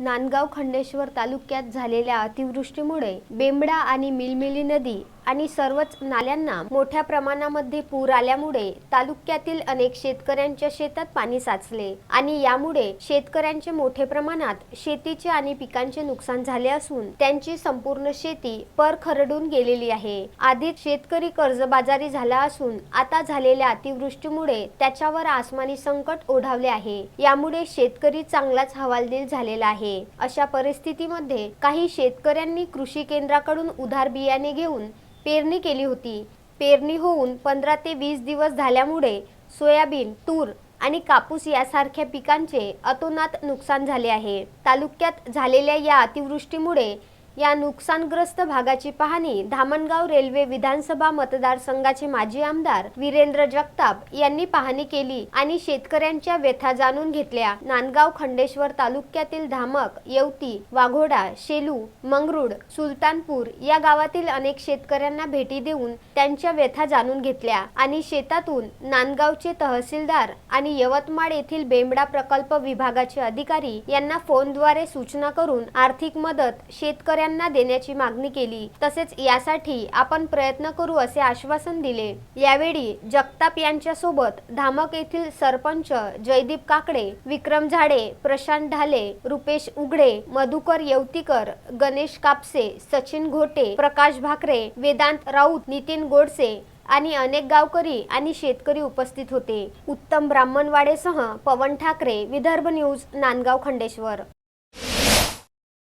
नांदगाव खंडेश्वर तालुक्यात झालेल्या अतिवृष्टीमुळे बेंबडा आणि मिलमिली नदी आणि सर्वच नाल्यांना मोठ्या प्रमाणामध्ये पूर आल्यामुळे तालुक्यातील अनेक शेतकऱ्यांच्या शेतात पाणी साचले आणि यामुळे शेतकऱ्यांचे मोठे प्रमाणात शेतीचे आणि पिकांचे नुकसान झाले असून त्यांची संपूर्ण शेती पर खरडून गेलेली आहे. आधीच शेतकरी कर्जबाजारी झाला असून आता झालेल्या अतिवृष्टीमुळे त्याच्यावर आसमानी संकट ओढावले आहे. यामुळे शेतकरी चांगलाच हवालदिल झालेला आहे. अशा परिस्थितीमध्ये काही शेतकऱ्यांनी कृषी केंद्राकडून उधार बियाणे घेऊन पेरणी केली होती. पेरणी होऊन पंधरा ते वीस दिवस झाल्यामुळे सोयाबीन तूर आणि कापूस यासारख्या पिकांचे अतोनात नुकसान झाले आहे. तालुक्यात झालेल्या या अतिवृष्टीमुळे या नुकसानग्रस्त भागाची पाहणी धामणगाव रेल्वे विधानसभा मतदारसंघाचे माजी आमदार वीरेंद्र जगताप यांनी पाहणी केली आणि शेतकऱ्यांच्या व्यथा जाणून घेतल्या. नांदगाव खंडेश्वर तालुक्यातील धामक येवती वाघोडा शेलू मंगरुड सुलतानपूर या गावातील अनेक शेतकऱ्यांना भेटी देऊन त्यांच्या व्यथा जाणून घेतल्या आणि शेतातून नांदगावचे तहसीलदार आणि यवतमाळ येथील बेंबडा प्रकल्प विभागाचे अधिकारी यांना फोनद्वारे सूचना करून आर्थिक मदत शेतकऱ्यांना देण्याची मागणी केली. तसेच यासाठी आपण प्रयत्न करू असे आश्वासन दिले. यावेळी जगताप यांच्या सोबत धामक येथील सरपंच जयदीप काकडे विक्रम झाडे प्रशांत ढाले रुपेश उघडे मधुकर येवतीकर गणेश कापसे सचिन घोटे प्रकाश भाकरे वेदांत राऊत नितीन गोडसे आणि अनेक गावकरी आणि शेतकरी उपस्थित होते. उत्तम ब्राह्मणवाडेसह पवन ठाकरे विदर्भ न्यूज नांदगाव खंडेश्वर.